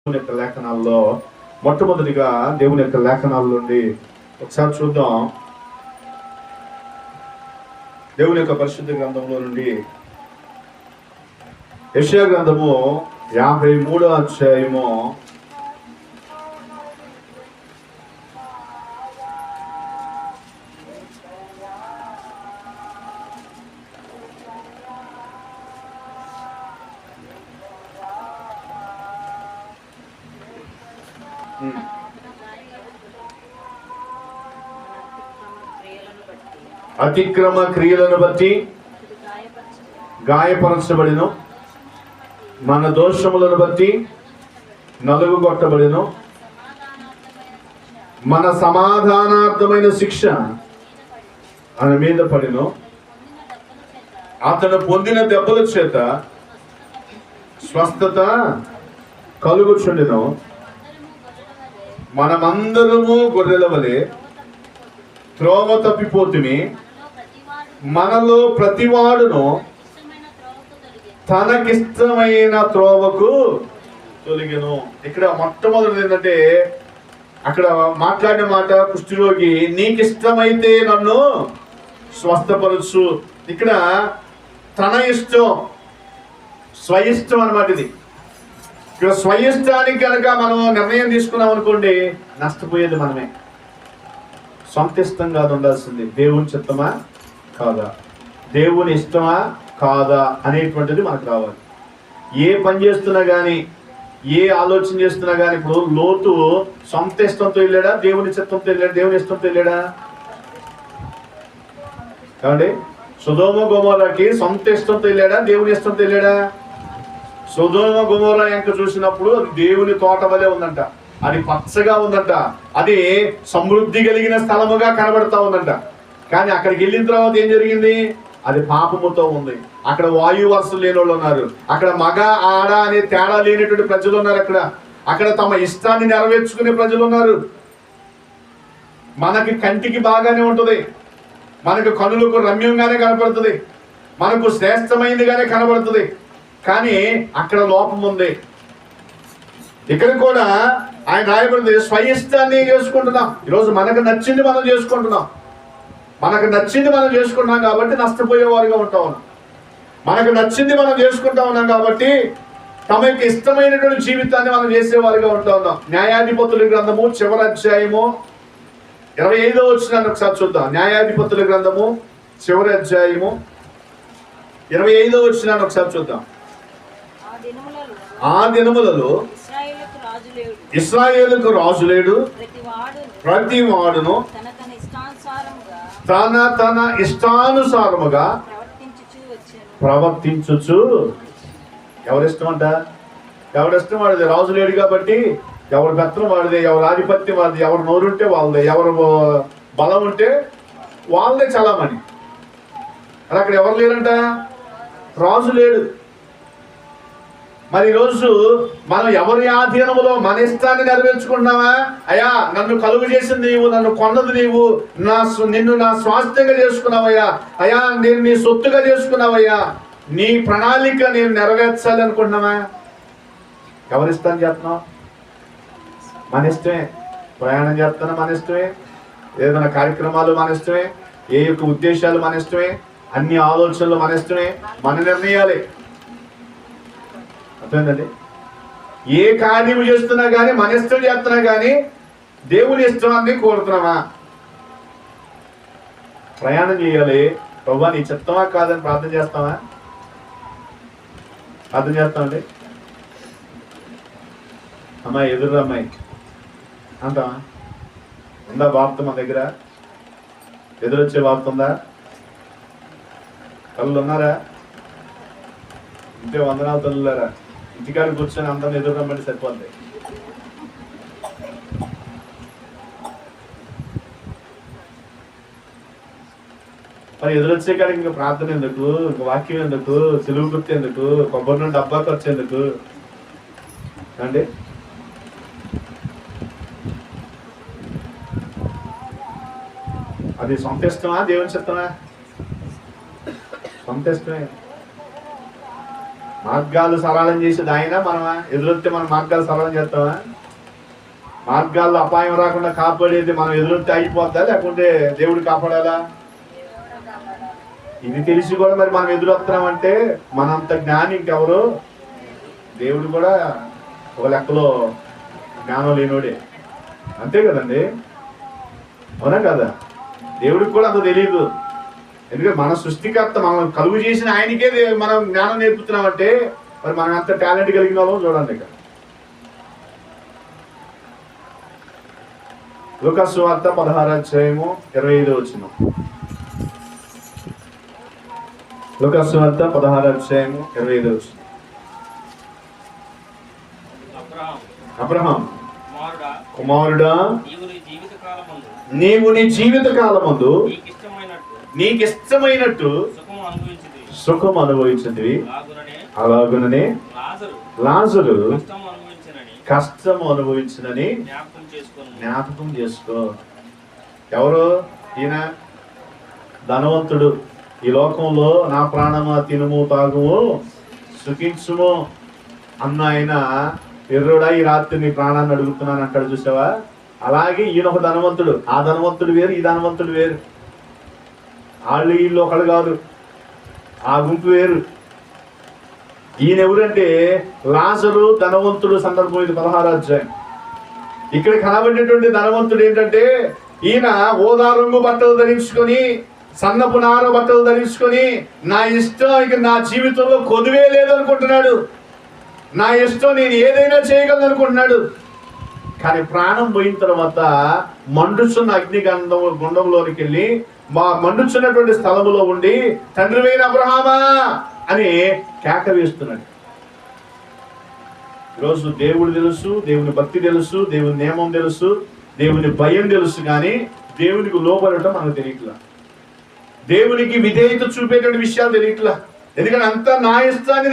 దేవుని యొక్క లేఖనాల్లో మొట్టమొదటిగా దేవుని యొక్క లేఖనాల నుండి ఒకసారి చూద్దాం. దేవుని యొక్క పరిశుద్ధ గ్రంథంలో నుండి యశ్యా గ్రంథము యాభై మూడో అధ్యాయము అతిక్రమ క్రియలను బట్టి గాయపరచబడిను. మన దోషములను బట్టి నలుగు కొట్టబడిను మన సమాధానార్థమైన శిక్ష ఆయన మీద పడిను. అతను పొందిన దెబ్బల చేత స్వస్థత కలుగుచుండెను. మనమందరము గొర్రెల వలె త్రోవ తప్పిపోతుమి మనలో ప్రతివాడును తనకిష్టమైన త్రోవకు తొలగను. ఇక్కడ మొట్టమొదటి ఏంటంటే అక్కడ మాట్లాడిన మాట కుష్ఠిరోగి నీకిష్టమైతే నన్ను స్వస్థపరచు. ఇక్కడ తన ఇష్టం స్వయిష్టం అన్నమాట ఇది. ఇక్కడ స్వయిష్టానికి కనుక మనం నిర్ణయం తీసుకున్నాం అనుకోండి నష్టపోయేది మనమే. సొంత ఇష్టం కాదు ఉండాల్సింది. దేవుని చిత్తమా? కాదా. దేవుని ఇష్టమా? కాదా అనేటువంటిది మనకు రావాలి. ఏ పని చేస్తున్నా కానీ ఏ ఆలోచన చేస్తున్నా కానీ ఇప్పుడు లోతు సొంత ఇష్టంతో వెళ్ళాడా? దేవుని చిత్తంతో వెళ్ళాడా? దేవుని ఇష్టంతో వెళ్ళాడా? కాబట్టి సుధోమ గోమోరాకి సొంత ఇష్టంతో వెళ్ళాడా? దేవుని ఇష్టంతో వెళ్ళాడా? సుధోమ గుమోర ఎంక చూసినప్పుడు అది దేవుని తోట వలె ఉందంట. అది పచ్చగా ఉందంట. అది సమృద్ధి కలిగిన స్థలముగా కనబడతా ఉందంట. కానీ అక్కడికి వెళ్ళిన తర్వాత ఏం జరిగింది? అది పాపముతో ఉంది. అక్కడ వాయు వరుసలు లేని వాళ్ళు ఉన్నారు. అక్కడ మగ ఆడ అనే తేడా లేనటువంటి ప్రజలు ఉన్నారు అక్కడ. అక్కడ తమ ఇష్టాన్ని నెరవేర్చుకునే ప్రజలు ఉన్నారు. మనకి కంటికి బాగానే ఉంటుంది. మనకు కనులకు రమ్యంగానే కనపడుతుంది. మనకు శ్రేష్టమైనదిగానే కనబడుతుంది కానీ అక్కడ లోపం ఉంది. ఇక్కడ కూడా ఆయన రాయబడింది స్వయిష్టాన్ని చేసుకుంటున్నాం. ఈరోజు మనకు నచ్చింది మనం చేసుకుంటున్నాం. మనకు నచ్చింది మనం చేసుకుంటున్నాం కాబట్టి నష్టపోయేవారుగా ఉంటా ఉన్నాం మనకు నచ్చింది మనం చేసుకుంటా ఉన్నాం కాబట్టి తమ యొక్క ఇష్టమైనటువంటి జీవితాన్ని మనం చేసేవారుగా ఉంటా ఉన్నాం న్యాయాధిపతుల గ్రంథము చివరి అధ్యాయము ఇరవై ఐదో వచ్చినాన్ని ఒకసారి చూద్దాం. న్యాయాధిపతుల గ్రంథము చివరి అధ్యాయము ఇరవై ఐదో వచ్చినాన్ని ఒకసారి చూద్దాం. ఆ దినములలో ఇస్రాయేలుకు రాజు లేడు. ప్రతి వాడు ప్రతి వాడును తన తన ఇష్టానుసారముగా ప్రవర్తించుచూ ఎవరిష్టం అంట ఎవరిష్టం వాడిది రాజు లేడు కాబట్టి ఎవరి పెత్తనం వాడిది ఎవరి ఆధిపత్యం వాడిది ఎవరు నోరుంటే వాళ్ళది ఎవరు బలం ఉంటే వాళ్ళదే చలామణి. అక్కడ ఎవరు లేరంట? రాజు లేడు. మరి ఈరోజు మనం ఎవరి ఆధీనములో మన ఇష్టాన్ని నెరవేర్చుకుంటున్నావా అయ్యా నన్ను కలుగు చేసింది నీవు నన్ను కొన్నది నీవు నా నిన్ను నా స్వాస్థ్యంగా చేసుకున్నావయ్యా. అయ్యా నేను నీ సొత్తుగా చేసుకున్నావయ్యా. నీ ప్రణాళిక నేను నెరవేర్చాలి అనుకుంటున్నావా ఎవరి ఇష్టాన్ని చేస్తున్నావు? మన ఇష్టమే. ప్రయాణం చేస్తున్నా మన ఇష్టమే. ఏదైనా కార్యక్రమాలు మన ఇష్టమే. ఏ యొక్క ఉద్దేశాలు మన ఇష్టమే. అన్ని ఆలోచనలు మన ఇష్టమే. మన నిర్ణయాలే. అర్థమైందండి? ఏ కార్యము చేస్తున్నా కానీ మన ఇష్టం చేస్తున్నా కానీ దేవుని ఇష్టాన్ని కోరుతున్నామా? ప్రయాణం చేయాలి. ప్రభా నీ చిత్తమా కాదని ప్రార్థన చేస్తామా ప్రార్థన చేస్తామండి అమ్మాయి ఎదురు అమ్మాయి. అంటావా? ఉందా బాప్త మన దగ్గర? ఎదురొచ్చే బాప్త ఉందా? కళ్ళు ఉన్నారా? ఇంటే వందనాలు తల్లులారా? ఇంటికాడ కూర్చొని అందరిని ఎదురు రమ్మంటే సరిపోద్ది. మరి ఎదురొచ్చే కాడికి ఇంకా ప్రార్థన ఎందుకు? ఇంకా వాక్యం ఎందుకు? సెలువు గుర్తు ఎందుకు? కొబ్బరి నుండి డబ్బా ఖర్చు ఎందుకు? అండి? అది సొంత ఇష్టమా? దేవుని చెప్తామా సొంత ఇష్టమే. మార్గాలు సరళం చేసేది ఆయన మనమా? ఎదురొస్తే మనం మార్గాలు సరళం చేస్తామా మార్గాల్లో అపాయం రాకుండా కాపాడేది మనం ఎదురొస్తే అయిపోద్దా? లేకుంటే దేవుడు కాపాడాలా? ఇది తెలిసి కూడా మరి మనం ఎదురొస్తున్నామంటే మనంత జ్ఞాని ఇంకెవరు? దేవుడు కూడా ఒక లెక్కలో జ్ఞానం లేనోడే. అంతే కదండి? అవునా కదా? దేవుడికి కూడా అంత తెలియదు ఎందుకంటే మన సృష్టికర్త మనం కలుగు చేసిన ఆయనకే మనం జ్ఞానం నేర్పుతున్నామంటే మరి మనం అంత టాలెంట్ కలిగిన వాళ్ళం చూడండి ఇక లుకస్ వార్త పదహారు అధ్యాయము ఇరవై ఐదు వచ్చిన లుకస్ వార్త పదహారు అధ్యాయము ఇరవై ఐదు వచ్చిన అబ్రహాం కుమారుడా నీవు నీ జీవిత కాలమందు నీకు ఇష్టమైనట్టు సుఖం అనుభవించింది. అలాగుననే లాజరు. కష్టం అనుభవించనని. జ్ఞాపకం చేసుకో. ఎవరు? ఈయన ధనవంతుడు. ఈ లోకంలో నా ప్రాణమా తినుము తాగుము సుఖించుము అన్న ఆయన ఎర్రుడా ఈ రాత్రి నీ ప్రాణాన్ని అడుగుతున్నాను. అంటాడు చూసావా? అలాగే ఈయన ఒక ధనవంతుడు. ఆ ధనవంతుడు వేరు ఈ ధనవంతుడు వేరు. వాళ్ళు వీళ్ళు ఒకళ్ళు కాదు. ఆ గుంపు వేరు. ఈయన ఎవరంటే లాజరు ధనవంతుడు సందర్భం ఇది పదహారాధ్యాయం ఇక్కడ కనబడినటువంటి ధనవంతుడు ఏంటంటే ఈయన ఓదా రంగు బట్టలు ధరించుకొని సన్నపు నార బట్టలు ధరించుకొని నా ఇష్టం ఇక నా జీవితంలో కొదువే లేదనుకుంటున్నాడు. నా ఇష్టం నేను ఏదైనా చేయగలను అనుకుంటున్నాడు కానీ ప్రాణం పోయిన తర్వాత మండుచున్న అగ్నిగంధం గుండంలోనికి వెళ్ళి మా మండుచున్నటువంటి స్థలములో ఉండి తండ్రివైన అబ్రహామా అని కేక వేస్తున్నాడు ఈరోజు దేవుడు తెలుసు దేవుని భక్తి తెలుసు దేవుని నియమం తెలుసు దేవుని భయం తెలుసు కానీ దేవునికి లోపడటం మనకు తెలియట్లా. దేవునికి విధేయత చూపేటువంటి విషయాలు తెలియట్లా. ఎందుకంటే అంతా నా ఇష్టాన్ని